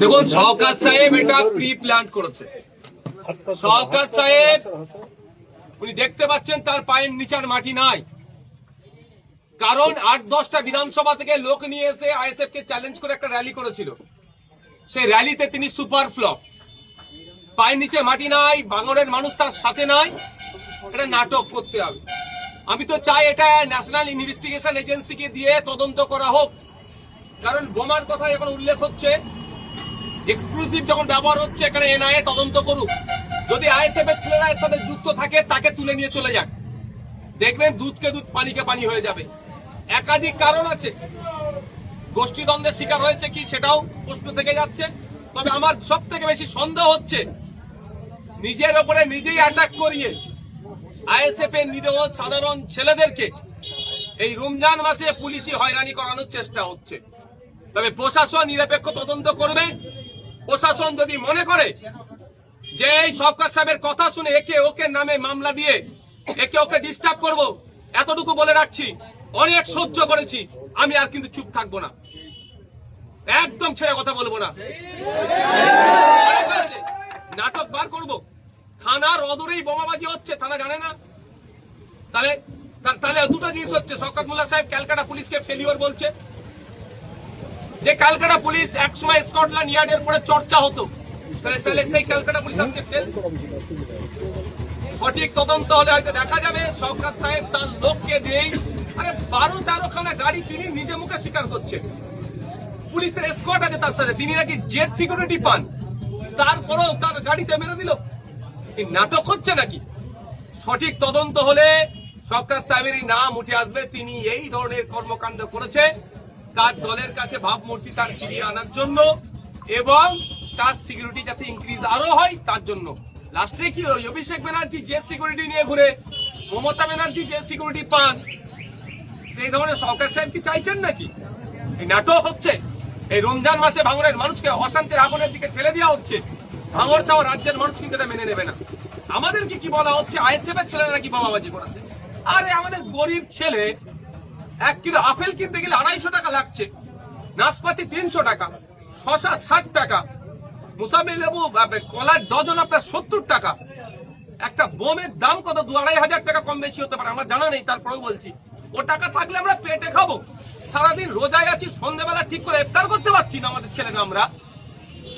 দেখুন সরকার সাহেব এটা প্রি প্ল্যান করেছে। সরকার সাহেব, উনি দেখতে পাচ্ছেন তার পায়ের নিচার মাটি নাই। কারণ আট দশটা বিধানসভা থেকে লোক নিয়ে এসে আইএসএফ কে চ্যালেঞ্জ করে একটা র্যালি করেছিল। সেই র্যালিতে তিনি সুপার ফ্লপ পায়ের নিচে মাটি নাই বাঙরের মানুষ তার সাথে নাই। এটা নাটক করতে হবে। আমি তো চাই এটা ন্যাশনাল ইনভেস্টিগেশন এজেন্সিকে দিয়ে তদন্ত করা হোক। কারণ বোমার কথা এখন উল্লেখ হচ্ছে। এক্সক্লুসিভ যখন ব্যবহার হচ্ছে, এখানে এনআইএ তদন্ত করুক। যদি আইএসএফ এর ছেলেরা এর সাথে যুক্ত থাকে, তাকে তুলে নিয়ে চলে যাক। দেখবেন দুধকে দুধ, পানিকে পানি হয়ে যাবে। একাধিক কারণ আছে। গোষ্ঠীদ্বন্দ্বের শিকার হয়েছে কি, সেটাও প্রশ্ন থেকে যাচ্ছে। তবে আমার সব থেকে বেশি সন্দেহ হচ্ছে, নিজের ওপরে নিজেই অ্যাটাক করিয়ে আইএসএফ এর নিরহ সাধারণ ছেলেদেরকে এই রমজান মাসে পুলিশি হয়রানি করানোর চেষ্টা হচ্ছে। তবে প্রশাসন নিরপেক্ষ তদন্ত করবে। প্রশাসন যদি মনে করে যে এই সরকার সাহেবের কথা শুনে একে ওকে নামে মামলা দিয়ে একে ওকে ডিস্টার্ব করব, এতটুকু বলে রাখছি, অনেক সহ্য করেছি, আমি আর কিন্তু চুপ থাকব না। একদম ছেড়ে কথা বলব না। নাটক বার করব। থানার অদূরেই বোমাবাজি হচ্ছে, থানা জানে না। তাহলে তাহলে দুটো জিনিস হচ্ছে, শওকত মোল্লা সাহেব ক্যালকাটা পুলিশকে ফেলিওর বলছে যে ক্যালকাটা পুলিশ একসময় স্কটল্যান্ড ইয়ার্ডের পরে চর্চা হতো। সেই ক্যালকাটা পুলিশ আজকে ফেল সঠিক তদন্ত হলে হয়তো দেখা যাবে, সরকার সাহেব তার লোককে দিয়েই, আরে বারো তেরো খানা গাড়ি তিনি নিজে মুখে স্বীকার করছেন। পুলিশের স্কট আছে তার সাথে, তিনি নাকি জেট সিকিউরিটি পান। তারপরেও তার গাড়িতে মেরে দিল। এই নাটক হচ্ছে নাকি? সঠিক তদন্ত হলে সরকার সাহেবেরই নাম উঠে আসবে, তিনি এই ধরনের কর্মকাণ্ড করেছে। তার দলের কাছে ভাবমূর্তি তার ফিরিয়ে আনার জন্য এবং তার সিকিউরিটি যাতে ইনক্রিজ আরও হয় তার জন্য। লাস্টে কি হয় অভিষেক ব্যানার্জি যে সিকিউরিটি নিয়ে ঘুরে, মমতা ব্যানার্জি যে সিকিউরিটি পান, সেই ধরনের সরকার সাহেব কি চাইছেন নাকি? এই নাটক হচ্ছে, এই রমজান মাসে ভাঙরের মানুষকে অশান্তির আগুনের দিকে ঠেলে দেওয়া হচ্ছে। ভাঙর চাওয়া রাজ্যের মানুষ কিন্তু এটা মেনে নেবে না। আমাদেরকে কি বলা হচ্ছে? আইএসএফ এর ছেলেরা নাকি বোমাবাজি করেছে আরে আমাদের গরিব ছেলে এক কিলো আপেল কিনতে গেলে আড়াইশো টাকা লাগছে। নাশপাতি তিনশো টাকা, শশা ষাট টাকা মুসাম্বি লেবু কলার ডজন আপনার সত্তর টাকা। একটা বোমের দাম কত? দু আড়াই হাজার টাকা কম বেশি হতে পারে, আমার জানা নেই, তারপরেও বলছি। ও টাকা থাকলে আমরা পেটে খাব। সারাদিন রোজায় আছি সন্ধ্যেবেলা ঠিক করে ইফতার করতে পারছি না আমাদের ছেলেরা আমরা।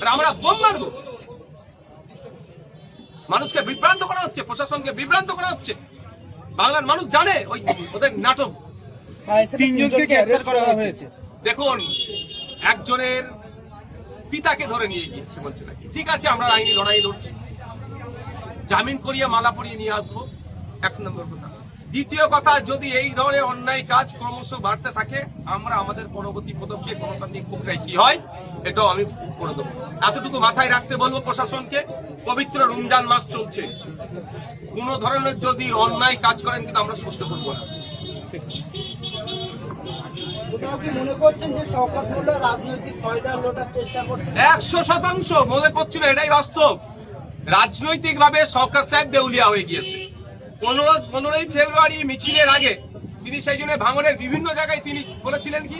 আর আমরা বোম মারবো। মানুষকে বিভ্রান্ত করা হচ্ছে, প্রশাসনকে বিভ্রান্ত করা হচ্ছে। বাংলার মানুষ জানে ওই ওদের নাটক। তিনজনকে অ্যারেস্ট করা হয়েছে। দেখুন একজনের পিতাকে ধরে নিয়ে গিয়েছে বলছে নাকি। ঠিক আছে আমরা আইনি লড়াই লড়ছি। জামিন করিয়ে মালা পরিয়ে নিয়ে আসব। এক নম্বর কথা। দ্বিতীয় কথা যদি এই ধরনের অন্যায় কাজ ক্রমশ বাড়তে থাকে আমরা আমাদের পরবর্তী পদক্ষেপ গণতান্ত্রিক প্রক্রিয়ায় কি হয় এটাও আমি করে দেবো। এতটুকু মাথায় রাখতে বলব প্রশাসনকে পবিত্র রমজান মাস চলছে। কোন ধরনের যদি অন্যায় কাজ করেন কিন্তু আমরা সহ্য করব না। একশো শতাংশ মনে এটাই বাস্তব। রাজনৈতিক ভাবে সরকার সাহেব দেউলিয়া হয়ে গিয়েছে। পনেরো পনেরোই ফেব্রুয়ারি মিছিলের আগে তিনি সেই জন্য ভাঙনের বিভিন্ন জায়গায় তিনি বলেছিলেন কি,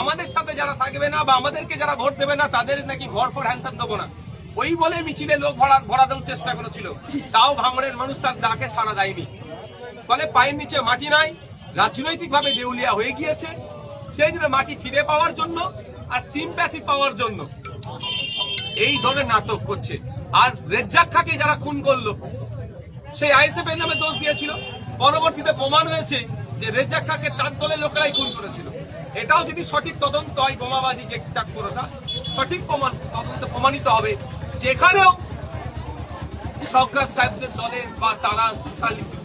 আমাদের সাথে যারা থাকবে না বা আমাদেরকে যারা ভোট দেবে না, তাদের নাকি ঘর ফর হ্যান্ড দেবো না। ওই বলে মিছিলে লোক ভরা ভরা দেওয়ার চেষ্টা করেছিল। তাও ভাঙনের মানুষ তার ডাকে সাড়া দেয়নি। ফলে পায়ের নিচে মাটি নাই রাজনৈতিক ভাবে দেউলিয়া হয়ে গিয়েছে। সেই জন্য মাটি ফিরে পাওয়ার জন্য আর সিম্প্যাথি পাওয়ার জন্য এই ধরনের নাটক করছে। আর রেজ্জাক খাকে যারা খুন করল, সেই আইএসএফ এর নামে দোষ দিয়েছিল। পরবর্তীতে প্রমাণ হয়েছে যে রেজ্জাক খাকে তার দলের লোকেরাই খুন করেছিল। এটাও যদি সঠিক তদন্ত হয় বোমাবাজি যে চাকরটা, সঠিক প্রমাণ তদন্ত প্রমাণিত হবে। যেখানেও সরকার সাহেবদের দলের বা তারা তার লিপ্ত